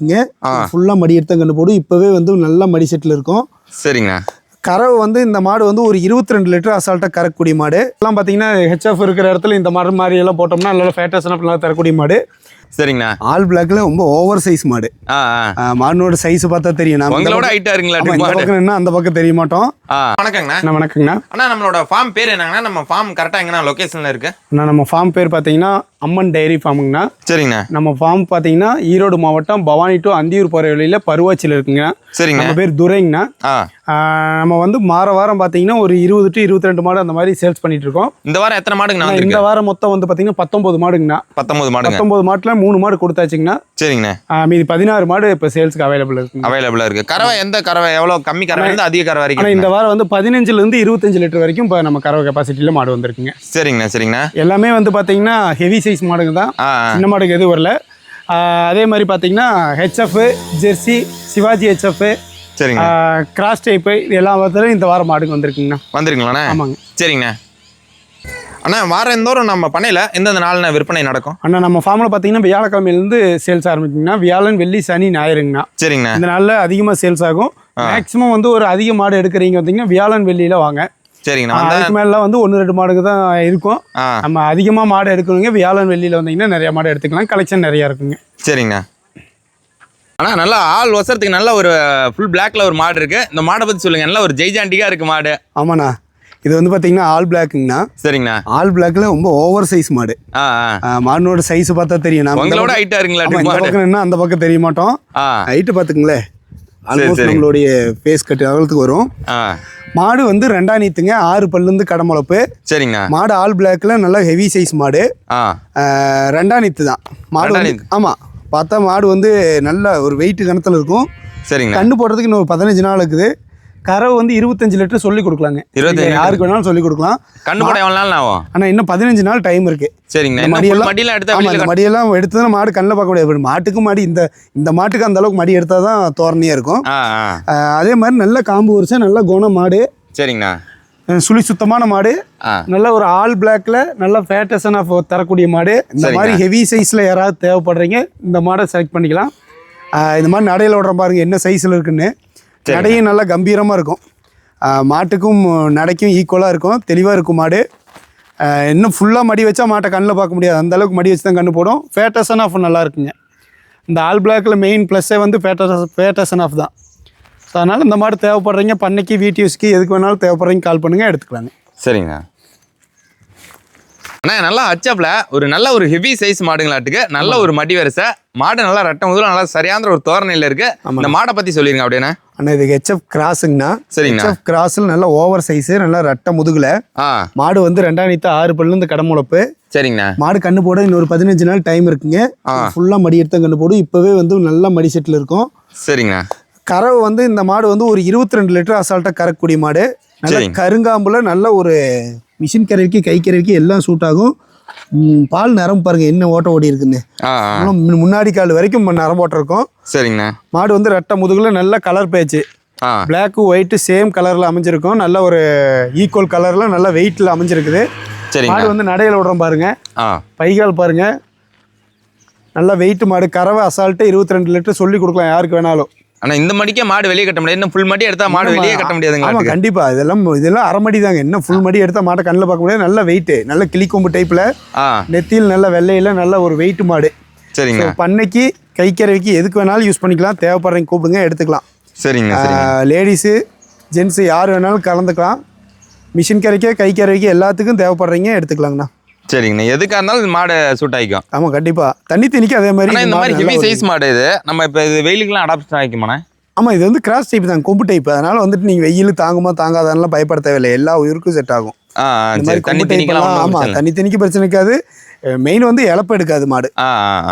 இருக்குங்க. ஃபுல்லாக மடி எடுத்த கண்டு போடும் இப்போவே வந்து நல்ல மடி செட்டில் இருக்கும். சரிங்கண்ணா கறவை வந்து இந்த மாடு வந்து ஒரு இருபத்தி ரெண்டு லிட்டர் அசால்ட்டாக கறக்கக்கூடிய மாடு. எல்லாம் பார்த்தீங்கன்னா ஹெச்எஃப் இருக்கிற இடத்துல இந்த மாடு மாதிரி எல்லாம் போட்டோம்னா நல்லா ஃபேட்டஸ்னா நல்லா தரக்கூடிய மாடு. சரிங்கண்ணா ஆல் பிளாக்ல ரொம்ப ஓவர் சைஸ் மாடு மாடுனோட சைஸ் பார்த்தா தெரியும். உங்களோட ஹைட்டா இருக்குங்களா ஆமா, இந்த பக்கம் நின்னா அந்த பக்கம் தெரிய மாட்டோம். வணக்கங்கண்ணா. வணக்கங்கண்ணா. அண்ணா நம்மளோட ஃபார்ம் பேர் என்னங்கண்ணா? நம்ம ஃபார்ம் கரெக்டாக எங்கண்ணா லொக்கேஷனில் இருக்கு? அண்ணா நம்ம ஃபார்ம் பேர் பார்த்தீங்கன்னா அம்மன் டைரி ஃபார்முங்கண்ணா சரிங்கண்ணா. நம்ம ஃபார்ம் பார்த்தீங்கன்னா ஈரோடு மாவட்டம் பவானி டு அந்தியூர் போகிற வழியில் பருவாச்சியில் இருக்குங்க சரிங்கண்ணா. நம்ம பேர் துரைங்கண்ணா. நம்ம வந்து மாற வாரம் பார்த்தீங்கன்னா ஒரு இருபது டு இருபத்தி ரெண்டு மாடு அந்த மாதிரி சேல்ஸ் பண்ணிட்டு இருக்கோம். இந்த வாரம் எத்தனை மாடுங்கண்ணா இந்த வாரம் மொத்தம் வந்து பார்த்தீங்கன்னா பத்தொன்பது மாடுங்கண்ணா. பத்தொன்பது மாடுங்க. பத்தொன்பது மாட்டில் மூணு மாடு கொடுத்தாச்சுங்கண்ணா. சரிங்கண்ணா. மீதி பதினாறு மாடு இப்போ சேல்ஸ்க்கு அவைலபிள் இருக்குங்க அவைலபிளா இருக்கு. கறவை எந்த கறவை? எவ்வளோ கம்மி கறவை இருந்து அதிக கறவை வரைக்கும் இந்த வாரம் வந்து பதினஞ்சுலேருந்து இருபத்தஞ்சு லிட்டர் வரைக்கும் இப்போ நம்ம கறவை கெப்பாசிட்டியில் மாடு வந்திருக்குங்க. சரிங்கண்ணா சரிங்கண்ணா. எல்லாமே வந்து பார்த்தீங்கன்னா ஹெவி சைஸ் மாடுங்க தான். சின்ன மாடுக்கு எதுவும் வரல. அதே மாதிரி பார்த்தீங்கன்னா ஹெச்எஃப் ஜெர்சி சிவாஜி ஹெச்எஃப் சரிங்க. கிராஸ் டைப்பு இது எல்லா விதத்துலையும் இந்த வாரம் மாடுங்க வந்திருக்குங்கண்ணா. வந்துருங்களாண்ணா ஆமாங்க. சரிங்கண்ணா. அண்ணா வாரந்தோறும் நம்ம பண்ணையில் எந்தெந்த நாள்ண்ணா விற்பனை நடக்கும்? அண்ணா நம்ம ஃபார்மில் பார்த்தீங்கன்னா வியாழக்கிழமையிலேருந்து சேல்ஸ் ஆரம்பிச்சிங்கன்னா வியாழன் வெள்ளி சனி ஞாயிறுங்கண்ணா. சரிங்கண்ணா. இந்த நாளில் அதிகமாக சேல்ஸ் ஆகும். மேக்ஸிமம் வந்து ஒரு அதிக மாடு எடுக்கிறீங்க பார்த்தீங்கன்னா வியாழன் வெள்ளியில் வாங்க. சரிங்கண்ணா அதுக்கு மேலாம் வந்து ஒன்று ரெண்டு மாடுக்கு தான் இருக்கும். நம்ம அதிகமாக மாடு எடுக்கணுங்க. வியாழன் வெள்ளியில் வந்தீங்கன்னா நிறைய மாடு எடுத்துக்கலாம். கலெக்ஷன் நிறையா இருக்குங்க. சரிங்கண்ணா. அண்ணா நல்லா ஆள் வசரத்துக்கு நல்ல ஒரு ஃபுல் பிளாக்ல ஒரு மாடு இருக்கு. இந்த மாடை பத்தி சொல்லுங்க. நல்ல ஒரு ஜெய்ஜாண்டிக்கா இருக்கு மாடு. ஆமாண்ணா. இது வந்து பார்த்தீங்கன்னா ஆல் பிளாக்குங்கண்ணா சரிங்கண்ணா. ஆல் பிளாக்ல ரொம்ப ஓவர் சைஸ் மாடு. மாடுனோட சைஸ் பார்த்தா தெரியும். இந்த உங்களோட ஹைட்டா இருக்குங்களா மாடு? பக்கம் அந்த பக்கம் தெரிய மாட்டோம். ஹைட்டு பார்த்துங்களேன் ஆல்மோஸ்ட். நம்மளுடைய ஃபேஸ் கட்டு அகலத்துக்கு வரும். மாடு வந்து ரெண்டாம் நீத்துங்க. ஆறு பல்லுந்து கடமுளப்பு சரிங்கண்ணா மாடு ஆல் பிளாக்ல நல்லா ஹெவி சைஸ் மாடு. ரெண்டாம் நீத்து தான். மாடு ஆமாம் பார்த்தா மாடு வந்து நல்ல ஒரு வெயிட் கணத்தில் இருக்கும். சரிங்கண்ணா கண்ணு போடுறதுக்கு இன்னும் ஒரு பதினஞ்சு நாள் இருக்குது. கறவை வந்து இருபத்தஞ்சு லிட்டர் சொல்லி கொடுக்கலாங்க. 25 நீங்க யாருக்கு வேணாலும் சொல்லி கொடுக்கலாம். கண்ணு போட எவ்வளோ நாள் ஆகும்? ஆனால் இன்னும் பதினஞ்சு நாள் டைம் இருக்கு. இன்னும் மடியெல்லாம் மடியெல்லாம் எடுத்தா மடியெல்லாம் எடுத்ததுன்னா மாடு கண்ணில் பார்க்க முடியாது. மாட்டுக்கு மாடி இந்த இந்த மாட்டுக்கு அந்த அளவுக்கு மடி எடுத்தால் தான் தோரணையாக இருக்கும். அதே மாதிரி நல்ல காம்பு வரிசை நல்ல குணம் மாடு. சரிங்கண்ணா. சுழி சுத்தமான மாடு. நல்ல ஒரு ஆல் பிளாக்ல நல்ல ஃபேட்டஸன் ஆஃப் தரக்கூடிய மாடு. இந்த சரிங்க. மாதிரி ஹெவி சைஸில் யாராவது தேவைப்படுறீங்க இந்த மாடை செலக்ட் பண்ணிக்கலாம். இந்த மாதிரி நடையில் விடுற பாருங்க என்ன சைஸில் இருக்குன்னு. சரிங்க. நடையும் நல்லா கம்பீரமாக இருக்கும். மாட்டுக்கும் நடைக்கும் ஈக்குவலாக இருக்கும். தெளிவாக இருக்கும் மாடு. இன்னும் ஃபுல்லாக மடி வச்சா மாட்டை கண்ணில் பார்க்க முடியாது. அந்த அளவுக்கு மடி வச்சு தான் கண்ணு போடும். ஃபேட்டஸன் ஆஃப் நல்லா இருக்குங்க. இந்த ஆல் பிளாக்ல மெயின் ப்ளஸ்ஸே வந்து ஃபேட்டஸ் ஃபேட்டஸன் ஆஃப் தான். ஸோ அதனால் இந்த மாடு தேவைப்படுறீங்க பண்ணைக்கு வீட்டு யூஸ்க்கு எதுக்கு வேணாலும் தேவைப்படுறீங்க கால் பண்ணுங்கள் எடுத்துக்கலாங்க. சரிங்கண்ணா அண்ணா நல்லா அச்சப்ல. ஒரு நல்ல ஒரு ஹெவி சைஸ் மாடுங்களாட்டுக்கு. நல்ல ஒரு மடி வரிசை. மாடு நல்லா ரெட்டம் முதல்ல நல்லா சரியான ஒரு தோரணையில இருக்கு. இந்த மாடை பத்தி சொல்லிருங்க அப்படின்னா அண்ணா. இது ஹெச்எஃப் கிராஸுங்கண்ணா சரிங்கண்ணா. ஹெச்எஃப் கிராஸில் நல்ல ஓவர் சைஸு நல்லா ரெட்டை முதுகுல. மாடு வந்து ரெண்டாம் நீத்து ஆறு பல்லுந்து கடமுளப்பு சரிங்கண்ணா. மாடு கண்ணு போட இன்னொரு பதினஞ்சு நாள் டைம் இருக்குங்க. ஃபுல்லாக மடி எடுத்த கண்ணு போடும். இப்போவே வந்து நல்ல மடி செட்டில் இருக்கும். சரிங்கண்ணா. கறவை வந்து இந்த மாடு வந்து ஒரு இருபத்தி ரெண்டு லிட்டர் அசால்ட்டாக கறக்கக்கூடிய மாடு. நல்ல சரிங்க. கருங்காம்புல நல்ல ஒரு மிஷின் கறவைக்கு கை கறவைக்கு எல்லாம் சூட் ஆகும். பால் நரம்பு பாருங்க என்ன ஓட்ட ஓடி இருக்குன்னு. முன்னாடி கால் வரைக்கும் நரம்பு ஓட்டம் இருக்கும். சரிங்கண்ணா. மாடு வந்து ரெட்டை முதுகுல நல்ல கலர் பேச்சு. பிளாக்கு ஒயிட்டு சேம் கலரில் அமைஞ்சிருக்கும். நல்ல ஒரு ஈக்குவல் கலரில் நல்ல வெயிட்டில் அமைஞ்சிருக்குது. மாடு வந்து நடையில் விடுறோம் பாருங்க. பைகால் பாருங்க. நல்ல வெயிட் மாடு. கறவை அசால்ட்டு இருபத்தி ரெண்டு லிட்டர் சொல்லி கொடுக்கலாம் யாருக்கு வேணாலும். அண்ணா இந்த மடிக்கே மாடு வெளியே கட்ட முடியாது. இன்னும் ஃபுல் மடி எடுத்தா மாடு வெளியே கட்ட ஆமா முடியாதுங்களா கண்டிப்பா. இதெல்லாம் இதெல்லாம் அரை மடி தாங்க. என்ன ஃபுல் மடி எடுத்தா மாட்டை கண்ணில் பார்க்க முடியாது. நல்ல வெயிட் நல்ல கிளிக்கொம்பு டைப்ல ஆ. நெத்தியில் நல்ல வெள்ளையில நல்ல ஒரு வெயிட் மாடு. சரிங்கண்ணா பண்ணைக்கு கைக்கறவைக்கு எதுக்கு வேணாலும் யூஸ் பண்ணிக்கலாம். தேவைப்படுறீங்க கூப்பிடுங்க எடுத்துக்கலாம். சரிங்க லேடிஸு ஜென்ஸு யார் வேணாலும் கலந்துக்கலாம். மிஷின் கரைக்க கை கறவைக்கு எல்லாத்துக்கும் தேவைப்படுறீங்க எடுத்துக்கலாங்கண்ணா. சரிங்கண்ணா. எதுக்காக இருந்தாலும் மாடு சூட் ஆகிக்கும் ஆமாம் கண்டிப்பாக தண்ணி தண்ணிக்கு அதே மாதிரி இந்த மாதிரி ஹெவி சைஸ் மாடு இது. நம்ம இப்போ இது வெயிலுக்குலாம் அடாப்ட் ஆகிக்குமாண்ணே? ஆமாம் இது வந்து கிராஸ் டைப் தான் கொம்பு டைப் அதனால வந்துட்டு நீங்கள் வெயில் தாங்குமா தாங்காதான்லாம் பயப்பட தேவையில்லை. எல்லா உயிருக்கும் செட் ஆகும். ஆமாம். தண்ணி தண்ணிக்கு பிரச்சனை இருக்காது. மெயின் வந்து இழப்பு எடுக்காது மாடு.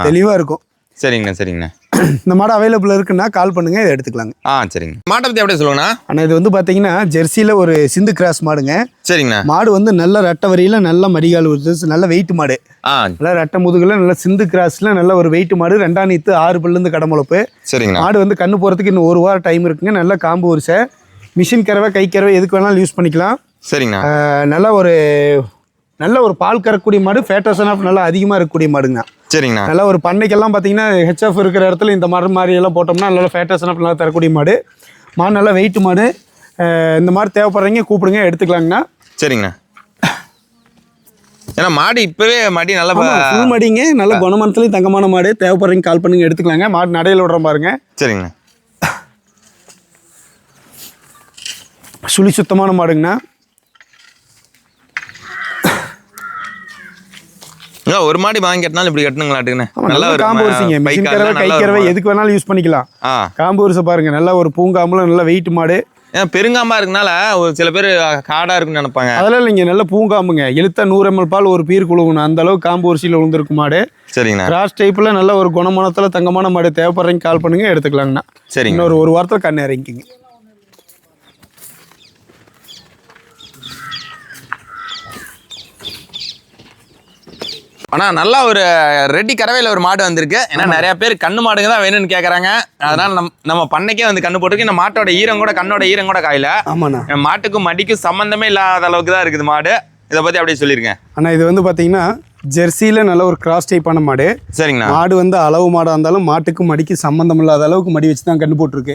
தெளிவாக இருக்கும். சரிங்கண்ணா சரிங்கண்ணா. இந்த மாடு அவைலபிள் இருக்குன்னா கால் பண்ணுங்க இதை எடுத்துக்கலாங்க. ஆ சரிங்க. மாட்டை பற்றி அப்படியே சொல்லுங்கண்ணா ஆனால் இது வந்து பார்த்தீங்கன்னா ஜெர்சியில் ஒரு சிந்து கிராஸ் மாடுங்க. சரிங்கண்ணா. மாடு வந்து நல்ல ரெட்டை வரியில் நல்ல மடிகால் வருது நல்ல வெயிட் மாடு. ஆ. நல்ல ரெட்டை முதுகுல நல்ல சிந்து கிராஸில் நல்ல ஒரு வெயிட் மாடு. ரெண்டாம் நீத்து ஆறு பல்லுந்து கடமுளப்பு சரிங்கண்ணா. மாடு வந்து கண்ணு போகிறதுக்கு இன்னும் ஒரு வாரம் டைம் இருக்குங்க. நல்ல காம்பு வரிசை மிஷின் கறவை கை கறவை எதுக்கு வேணாலும் யூஸ் பண்ணிக்கலாம். சரிங்கண்ணா. ஆஹ் நல்ல ஒரு நல்ல ஒரு பால் கறக்கூடிய மாடு. ஃபேட்டோசன் ஆஃப் நல்லா அதிகமாக இருக்கக்கூடிய மாடுங்க சரிங்கண்ணா. நல்லா ஒரு பண்ணைக்கெல்லாம் பார்த்தீங்கன்னா ஹெச்எஃப் இருக்கிற இடத்துல இந்த மாதிரி மாதிரி எல்லாம் போட்டோம்னா நல்லா ஃபேட்டஸ்னா நல்லா தரக்கூடிய மாடு. மாடு நல்லா வெயிட் மாடு. இந்த மாதிரி தேவைப்படுறீங்க கூப்பிடுங்க எடுத்துக்கலாங்கண்ணா. சரிங்கண்ணா. ஏன்னா மாடு இப்பவே மடி நல்லா ஃபுல் மாடிங்க நல்ல குணமனத்துலையும் தங்கமான மாடு. தேவைப்படுறீங்க கால் பண்ணுங்க எடுத்துக்கலாங்க. மாடு நடையில் விடுற பாருங்க. சரிங்கண்ணா. சுழி சுத்தமான மாடுங்கண்ணா. ஒரு மாடி வாங்கி கட்டினாலும் இப்படி கட்டணுங்களாட்டுங்கண்ணே நல்லா நல்ல ஒரு காம்பு வரிசைங்க பை மிஷின் கறவை கை கறவை எதுக்கு வேணாலும் யூஸ் பண்ணிக்கலாம். ஆ. காம்பு வரிசை பாருங்க நல்லா ஒரு பூங்காம்புல நல்ல வெயிட் மாடு. ஏன்னா பெருங்காம்பா இருக்கனால ஒரு சில பேர் காடா இருக்குன்னு நினைப்பாங்க. அதெல்லாம் இல்லைங்க நல்ல பூங்காம்புங்க. இழுத்தா நூறு எம்எல் பால் ஒரு பீர் குழுவணும் அந்த அளவுக்கு காம்பு வரிசையில் விழுந்திருக்கு மாடு. சரிங்கண்ணா. கிராஸ் டைப்பில் நல்ல ஒரு குணமானத்தில் தங்கமான மாடு தேவைப்படுறீங்க கால் பண்ணுங்க எடுத்துக்கலாங்கண்ணா. சரிங்க இன்னொரு ஒரு வாரத்தில் கண்ணு இறங்கிக்கிங்க. ஆனா நல்லா ஒரு ரெட்டி கறவையில ஒரு மாடு வந்திருக்கு. ஏன்னா நிறைய பேர் கண்ணு மாடுங்க தான் வேணும்னு கேக்குறாங்க. அதனால நம் நம்ம பண்ணைக்கே வந்து கண்ணு போட்டிருக்கு. இந்த மாட்டோட ஈரம் கூட கண்ணோட ஈரம் கூட காயில. ஆமாண்ணா. மாட்டுக்கும் மடிக்கும் சம்பந்தமே இல்லாத அளவுக்கு தான் இருக்குது மாடு. இதை பத்தி அப்படியே சொல்லிருக்கேன் அண்ணா இது வந்து பார்த்தீங்கன்னா ஜெர்சியில் நல்ல ஒரு கிராஸ் டைப்பான மாடு. சரிங்கண்ணா. மாடு வந்து அளவு மாடாக இருந்தாலும் மாட்டுக்கு மடிக்கு சம்மந்தம் இல்லாத அளவுக்கு மடி வச்சு தான் கண்ணு போட்டிருக்கு.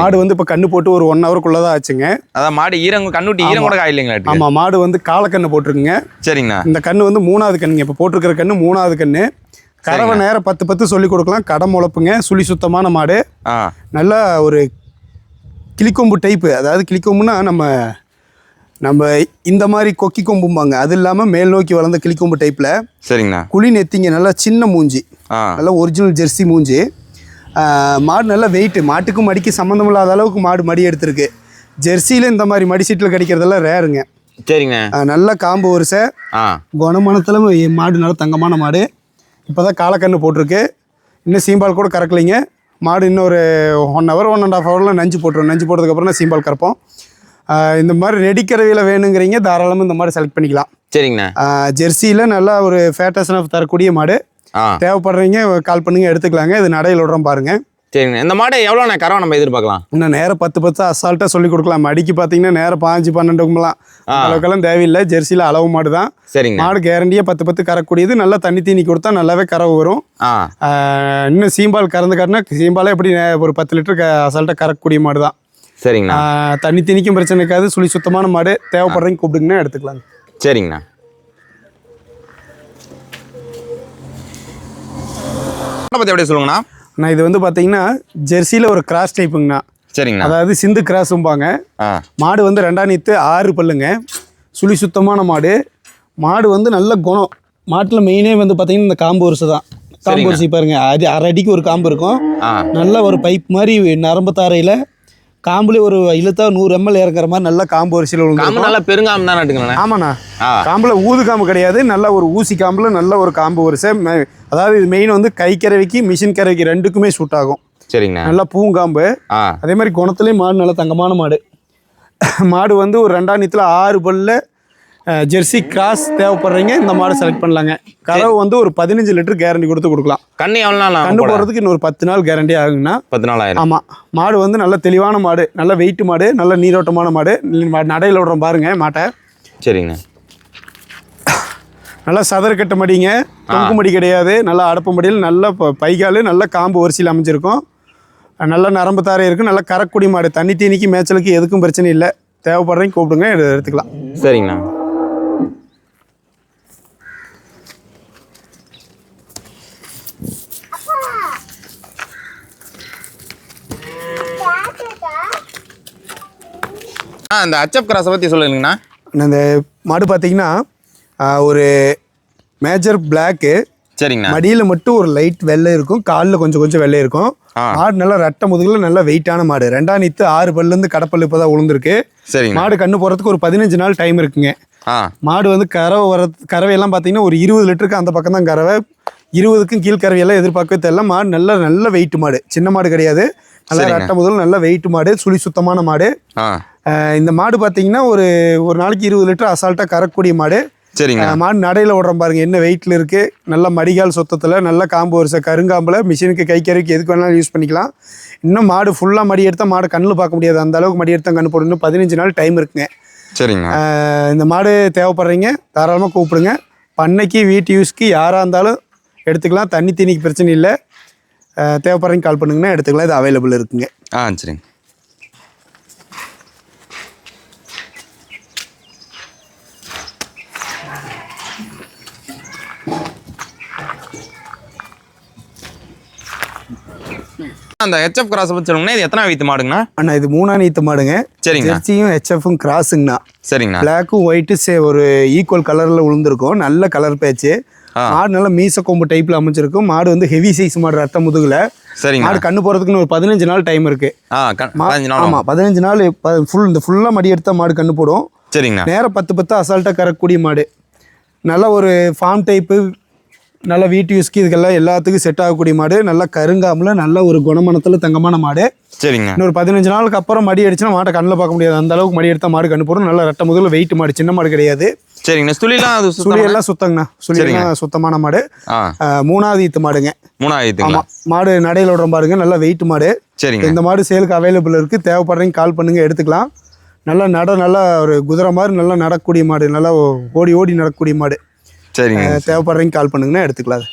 மாடு வந்து இப்போ கண்ணு போட்டு ஒரு ஒன் ஹவருக்குள்ளே தான் ஆச்சுங்க. அதான் மாடு ஈரம் கண்ணுட்டி ஈரம் கூட காயில்லைங்களா ஆமாம் மாடு வந்து காலக்கண்ணு போட்டிருக்குங்க. சரிங்கண்ணா. இந்த கண்ணு வந்து மூணாவது கண்ணுங்க. இப்போ போட்டிருக்கிற கண்ணு மூணாவது கண்ணு. கறவை நேரம் பத்து பத்து சொல்லி கொடுக்கலாம். கடை முளப்புங்க சுழி சுத்தமான மாடு. நல்லா ஒரு கிளிக்கொம்பு டைப்பு அதாவது கிளிக்கொம்புனா நம்ம நம்ம இந்த மாதிரி கொக்கி கொம்பும்பாங்க. அது இல்லாமல் மேல் நோக்கி வளர்ந்த கிளிக்கொம்பு டைப்பில் சரிங்கண்ணா. குழி நெத்திங்க நல்லா சின்ன மூஞ்சி. நல்லா ஒரிஜினல் ஜெர்சி மூஞ்சி. மாடு நல்லா வெயிட்டு மாட்டுக்கும் மடிக்கு சம்மந்தம் இல்லாத அளவுக்கு மாடு மடி எடுத்திருக்கு. ஜெர்சியில் இந்த மாதிரி மடி சீட்டில் கிடைக்கிறதெல்லாம் ரேருங்க சரிங்க நல்ல காம்பு வரிசை குணமானத்தில் மாடு நல்ல தங்கமான மாடு. இப்போ தான் காலக்கண்ணு போட்டிருக்கு. இன்னும் சீம்பால் கூட கறக்கலைங்க. மாடு இன்னும் ஒரு one hour one and half ஹவரில் நஞ்சு போட்டுரும். நஞ்சு போட்டதுக்கப்புறம் சீம்பால் கறப்போம். இந்த மாதிரி ரெடி கறவையில் வேணுங்கிறீங்க தாராளமாக இந்த மாதிரி செலக்ட் பண்ணிக்கலாம். சரிங்கண்ணா. ஜெர்சியில் நல்லா ஒரு ஃபேட்டஸ்ன தரக்கூடிய மாடு. தேவைப்படுறீங்க கால் பண்ணுங்க எடுத்துக்கலாங்க. இது நடையில் விடுறோம் பாருங்க. சரிங்கண்ணா. இந்த மாடு எவ்வளோண்ணா? கறவை நம்ம எதிர்பார்க்கலாம். இன்னும் நேரம் பத்து பத்து அசால்ட்டாக சொல்லி கொடுக்கலாம். மடிக்கு பார்த்தீங்கன்னா நேரம் பாஞ்சு பன்னெண்டுக்குலாம் அளவுக்கெல்லாம் தேவையில்லை. ஜெர்சியில் அளவு மாடு தான். சரிங்க மாடு கேரண்டியாக பத்து பத்து கறக்கூடியது. நல்லா தண்ணி தீனி கொடுத்தா நல்லாவே கறவை வரும். இன்னும் சீம்பால் கறந்து கறனா சீம்பாலே எப்படி ஒரு பத்து லிட்டர் அசால்ட்டாக கறக்கக்கூடிய மாடு தான். சரிங்கண்ணா. தண்ணி தீனிக்கும் பிரச்சனை இருக்காது சுழி சுத்தமான மாடு தேவைப்படுறீங்க கூப்பிடுங்கன்னா எடுத்துக்கலாங்க. சரிங்கண்ணா. பற்றி அப்படியே சொல்லுங்கண்ணா. நான் இது வந்து பார்த்தீங்கன்னா ஜெர்சியில் ஒரு கிராஸ் டைப்புங்கண்ணா சரிங்கண்ணா. அதாவது சிந்து கிராஸும்பாங்க மாடு வந்து ரெண்டாம் நீத்து ஆறு பல்லுங்க. சுழி சுத்தமான மாடு. மாடு வந்து நல்ல குணம். மாட்டில் மெயினே வந்து பார்த்தீங்கன்னா இந்த காம்பு வரிசை தான். காம்பு வரிசை பாருங்க. அது அரை அடிக்கு ஒரு காம்பு இருக்கும். நல்ல ஒரு பைப் மாதிரி நரம்பு தாரையில் காம்புல ஒரு இழுத்தா நூறு எம்எல் இறக்குற மாதிரி நல்ல காம்பு வரிசையில் காம்பு நல்லா பெருங்காம தான் நட்டுக்கண்ணா ஆமாண்ணா. காம்புல ஊது காம்பு கிடையாது. நல்ல ஒரு ஊசி காம்புல நல்ல ஒரு காம்பு வரிசை. அதாவது இது மெயின் வந்து கை கறவைக்கு மிஷின் கறவைக்கு ரெண்டுக்குமே சூட் ஆகும். சரிங்கண்ணா. நல்லா பூங்காம்பு. அதே மாதிரி குணத்துலேயும் மாடு நல்ல தங்கமான மாடு. மாடு வந்து ஒரு ரெண்டாம் நீத்தில் ஆறு பல்ல ஜெர்சி கிராஸ் தேவைப்படுறீங்க இந்த மாடு செலக்ட் பண்ணலாங்க. கறவை வந்து ஒரு பதினஞ்சு லிட்டர் கேரண்டி கொடுத்து கொடுக்கலாம். கண்ணு எவ்வளோ நாள் போட? போடுறதுக்கு இன்னொரு பத்து நாள் கேரண்டி ஆகுங்கண்ணா பத்து நாள் ஆயிரம் ஆமாம் மாடு வந்து நல்ல தெளிவான மாடு நல்ல வெயிட் மாடு நல்ல நீரோட்டமான மாடு. நடையில் விடுறோம் பாருங்க மாட்டை. சரிங்கண்ணா நல்லா சதறு கட்ட மடிங்க தொங்கு மடி கிடையாது. நல்லா அடப்பு மடியில் நல்ல ப- பைகாலு நல்ல காம்பு வரிசையில் அமைஞ்சிருக்கும். நல்ல நரம்பு தாரை இருக்கும் நல்ல கரக்குடி மாடு. தண்ணி தீனிக்கு மேய்ச்சலுக்கு எதுக்கும் பிரச்சனை இல்லை. தேவைப்படுறீங்க கூப்பிடுங்க எடு- எடுத்துக்கலாம். சரிங்கண்ணா. ஆ இந்த அச்சப் கிராஸை பற்றி சொல்லுங்கண்ணா. இந்த மாடு பார்த்தீங்கன்னா ஒரு மேஜர் பிளாக்கு. சரிங்கண்ணா. மடியில் மட்டும் ஒரு லைட் வெள்ளை இருக்கும் காலில் கொஞ்சம் கொஞ்சம் வெள்ளை இருக்கும். மாடு நல்லா ரெட்டை முதுகில் நல்லா வெயிட்டான மாடு. ரெண்டாம் நீத்து ஆறு பல்லேருந்து கடப்பல் இப்போ தான் விழுந்திருக்கு சரிங்கண்ணா. மாடு கண்ணு போகிறதுக்கு ஒரு பதினஞ்சு நாள் டைம் இருக்குங்க. மாடு வந்து கறவை வர கறவையெல்லாம் பார்த்தீங்கன்னா ஒரு இருபது லிட்டருக்கு அந்த பக்கம் தான் கறவை. இருபதுக்கும் கீழ் கறவையெல்லாம் எதிர்பார்க்கவே தெரியல. மாடு நல்ல நல்ல வெயிட் மாடு. சின்ன மாடு கிடையாது. நல்ல. ரெட்டை முதல் நல்ல வெயிட் மாடு. சுழி சுத்தமான மாடு. இந்த மாடு பார்த்தீங்கன்னா ஒரு ஒரு நாளைக்கு இருபது லிட்டர் அசால்ட்டாக கறக்கக்கூடிய மாடு. சரிங்கண்ணா அஹ் மாடு நடையில் விடுறோம் பாருங்க என்ன வெயிட்டில் இருக்குது நல்ல மடிகால் சொத்தத்தில் நல்ல காம்பு வரிசை கருங்காம்பில் மிஷினுக்கு கை கறிக்கு எதுக்கு வேணாலும் யூஸ் பண்ணிக்கலாம். இன்னும் மாடு ஃபுல்லாக மடி எடுத்தால் மாடு கண்ணில் பார்க்க முடியாது. அந்த அளவுக்கு மடி எடுத்தால் கண்ணு போடணும் பதினஞ்சு நாள் டைம் இருக்குங்க. சரிங்கண்ணா ஆஹ் இந்த மாடு தேவைப்படுறீங்க தாராளமாக கூப்பிடுங்க. பண்ணைக்கு வீட்டு யூஸ்க்கு யாராக இருந்தாலும் எடுத்துக்கலாம். தண்ணி தீனிக்கு பிரச்சனை இல்லை. தேவைப்படுறீங்க கால் பண்ணுங்கன்னா எடுத்துக்கலாம். இது அவைலபிள் இருக்குங்க. ஆ சரிங்க. அந்த ஹெச்எஃப் கிராஸ் பற்றி சொல்லுங்கண்ணா இது எத்தனை வீத்து மாடுங்கண்ணா? அண்ணா இது மூணா நீத்த மாடுங்க. சரிங்கண்ணா. ஜெர்சியும் ஹெச்எஃப்பும் கிராஸுங்கண்ணா சரிங்கண்ணா. பிளாக்கும் ஒயிட்டு சே ஒரு ஈக்குவல் கலரில் விழுந்திருக்கும் நல்ல கலர் பேச்சு. மாடு நல்லா மீச கொம்பு டைப்பில் அமைஞ்சிருக்கும். மாடு வந்து ஹெவி சைஸ் மாடு ரத்த முதுகுல. சரிங்கண்ணா. மாடு கண்ணு போகிறதுக்குன்னு ஒரு பதினஞ்சு நாள் டைம் இருக்கு. ஆ கண் பதினஞ்சு நாள். ஃபுல் இந்த ஃபுல்லாக மடி எடுத்தால் மாடு கண்ணு போடும். சரிங்கண்ணா. நேரம் பத்து பத்து அசால்ட்டாக கறக்கக்கூடிய மாடு. நல்ல ஒரு ஃபார்ம் டைப்பு நல்ல வீட்டு யூஸ்க்கு இதுக்கெல்லாம் எல்லாத்துக்கும் செட் ஆகக்கூடிய மாடு. நல்லா கருங்காமல் நல்ல ஒரு குணமனத்தில் தங்கமான மாடு. சரிங்கண்ணா இன்னொரு பதினஞ்சு நாளுக்கு அப்புறம் மடி அடிச்சுன்னா மாட்டை கண்ணில் பார்க்க முடியாது. அந்த அளவுக்கு மடி எடுத்தால் மாடு கண்ணு போடும் நல்ல ரெட்டை முதல்ல வெயிட் மாடு சின்ன மாடு கிடையாது. சரிங்கண்ணா. சுழிலாம் அது சுழி சுத்தம்? எல்லாம் சுத்தங்கண்ணா. சுழி எல்லாம் சுத்தமான மாடு. மூணாவது ஈத்து மாடுங்க. மூணாயிரத்துங்களா ஆமாம் மாடு நடையில் விடுற பாருங்க. நல்ல வெயிட் மாடு. சரிங்க. இந்த மாடு சேலுக்கு அவைலபிள் இருக்குது தேவைப்படுறீங்க கால் பண்ணுங்க எடுத்துக்கலாம். நல்லா நட நல்லா ஒரு குதிரை மாதிரி நல்லா நடக்கக்கூடிய மாடு. நல்லா ஓடி ஓடி நடக்கக்கூடிய மாடு. சரிங்க தேவைப்படுறீங்க கால் பண்ணுங்கன்னா எடுத்துக்கலாம் அது.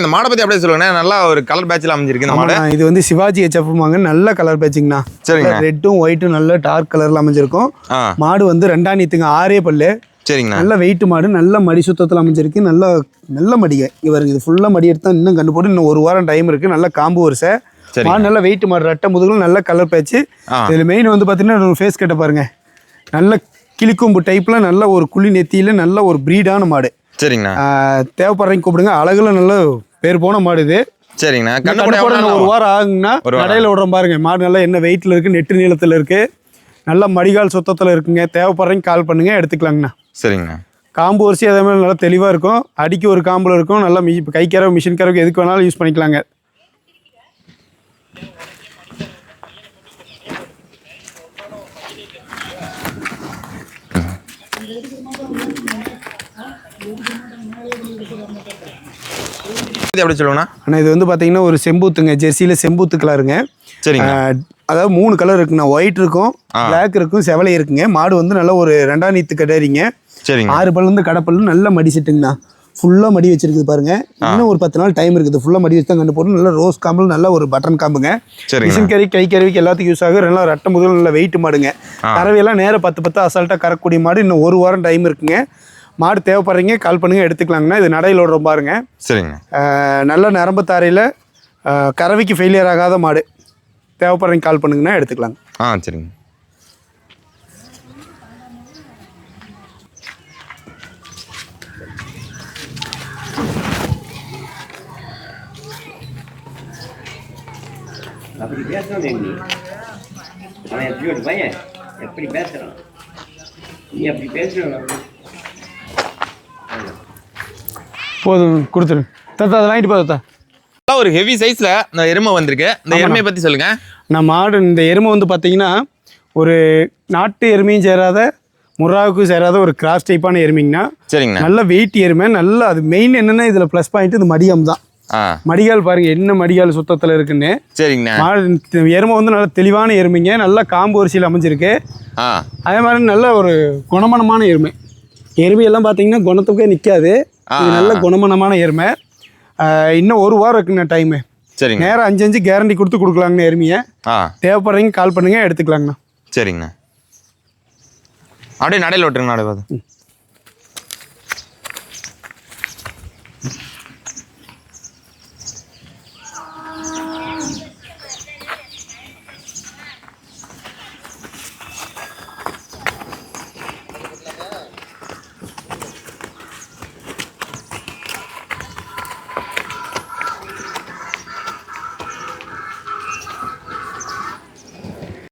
இந்த மாடை பற்றி அப்படியே சொல்லுங்கண்ணா. நல்லா ஒரு கலர் பேட்சில் அமைஞ்சிருக்கு இந்த மாடு. இது வந்து சிவாஜி ஹெச்எஃப்மாங்க நல்ல கலர் பேச்சிங்கண்ணா சரிங்க. ரெட்டும் ஒயிட்டும் நல்ல டார்க் கலரில் அமைஞ்சிருக்கும். மாடு வந்து ரெண்டாம் நீத்துங்க ஆறே பல்லு. சரிங்கண்ணா. நல்ல வெயிட் மாடு நல்ல மடி சுத்தத்தில் அமைஞ்சிருக்கு. நல்ல நல்ல மடிங்க இங்க பாருங்க இது ஃபுல்லாக மடி எடுத்தா இன்னும் கண்டு போட்டு இன்னும் ஒரு வாரம் டைம் இருக்குது நல்ல காம்பு சரிங்க. மாடு நல்ல வெயிட் மாடு ரெட்டை முதுகுல நல்ல கலர் பேச்சு. இதில் மெயின் வந்து பார்த்தீங்கன்னா ஃபேஸ் கட்ட பாருங்க. நல்ல கிளிக்கொம்பு டைப்பில் நல்ல ஒரு குழி நெத்தியில் நல்ல ஒரு ப்ரீடான மாடு. சரிங்கண்ணா. தேவைப்படுறீங்க கூப்பிடுங்க. அழகுல நல்ல பேர் போன மாடு இது. சரிங்கண்ணா. கண்ணு கூட ஒரு வாரம்? வாரம் கடையில் விடுறோம் பாருங்க. மாடு நல்லா என்ன வெயிட்டில் இருக்குது நெட்டு நீளத்தில் இருக்குது நல்ல மடிகால் சுத்தத்தில் இருக்குங்க. தேவைப்படுறீங்க கால் பண்ணுங்க எடுத்துக்கலாங்கண்ணா. சரிங்கண்ணா. காம்பு வரிசை அதே மாதிரி நல்லா தெளிவாக இருக்கும். அடிக்கு ஒரு காம்பில் இருக்கும். நல்லா மி கை கறவை மிஷின் கறவை எதுக்கு வேணாலும் யூஸ் பண்ணிக்கலாங்க இது எப்படி சொல்லுங்கண்ணா ஆனால் இது வந்து பார்த்தீங்கன்னா ஒரு செம்பூத்துங்க ஜெர்சியில் செம்பூத்து கலருங்க சரிங்க. அதாவது மூணு கலர் இருக்குண்ணா ஒயிட் இருக்கும் பிளாக் இருக்கும் செவலை இருக்குங்க. மாடு வந்து நல்ல ஒரு ரெண்டாம் நீத்து கடைறீங்க சரிங்க. ஆறு பல்லுந்து கடப்பல்லு நல்ல மடி செட்டுங்கண்ணா. ஃபுல்லாக மடி வச்சிருக்குது பாருங்க. இன்னும் ஒரு பத்து நாள் டைம் இருக்குது. ஃபுல்லாக மடி வச்சு தான் கண்டு போட்டு நல்ல ரோஸ் காம்பில் நல்ல ஒரு பட்டன் காம்புங்க மிஷின் கறி கை கருவிக்கு எல்லாத்துக்கும் யூஸ் ஆகும். நல்லா ரெட்டை முதல் நல்ல வெயிட் மாடுங்க. கறவையெல்லாம் நேரம் பத்து பத்து அசால்ட்டாக கறக்கூடிய மாடு. இன்னும் ஒரு வாரம் டைம் இருக்குங்க. மாடு தேவைப்படுறீங்க கால் பண்ணுங்க எடுத்துக்கலாங்கண்ணா. இது நடையில் விடுற பாருங்க. சரிங்க. நல்ல நரம்பு தாரையில் கறவைக்கு ஃபெயிலியர் ஆகாத மாடு. தேவைப்படுறீங்க கால் பண்ணுங்கன்னா எடுத்துக்கலாங்க. ஆ சரிங்க. அப்படி பேசணும் நீ. அவன் எப்படி பையன் எப்படி நீ அப்படி பேசுறான் போதும் கொடுத்துரு. தத்தா அதை வாங்கிட்டு போ தத்தா. நல்லா ஒரு ஹெவி சைஸ்ல இந்த எருமை வந்திருக்கு. இந்த எருமையை பத்தி சொல்லுங்க. நான் மாடு இந்த எருமை வந்து பார்த்தீங்கன்னா ஒரு நாட்டு எருமையும் சேராத முறாவுக்கும் சேராத ஒரு கிராஸ் டைப்பான எருமைங்கண்ணா. சரிங்கண்ணா. நல்ல வெயிட் எருமை நல்ல அது மெயின் என்னென்னா இதில் ப்ளஸ் பாயிண்ட் இந்த மடியம் தான். மடிகால் பாருங்க என்ன மடிகால் சுத்தத்தில் இருக்குன்னு. சரிங்கண்ணா. எருமை வந்து நல்ல தெளிவான எருமைங்க நல்ல காம்பு வரிசையில் அமைஞ்சிருக்கு. அதே மாதிரி நல்ல ஒரு குணமனமான எருமை. எருமையெல்லாம் பார்த்தீங்கன்னா குணத்துக்கே நிற்காது இது நல்ல குணமனமான எருமை. இன்னும் ஒரு வாரம் இருக்குங்க டைமு சரிங்க. நேரம் அஞ்சு அஞ்சு கேரண்டி கொடுத்து கொடுக்கலாங்கண்ணா எருமையை. தேவைப்படுறீங்க கால் பண்ணுங்க எடுத்துக்கலாங்கண்ணா. சரிங்கண்ணா. அப்படியே நடையில் விட்டுருங்க நடை பார்த்து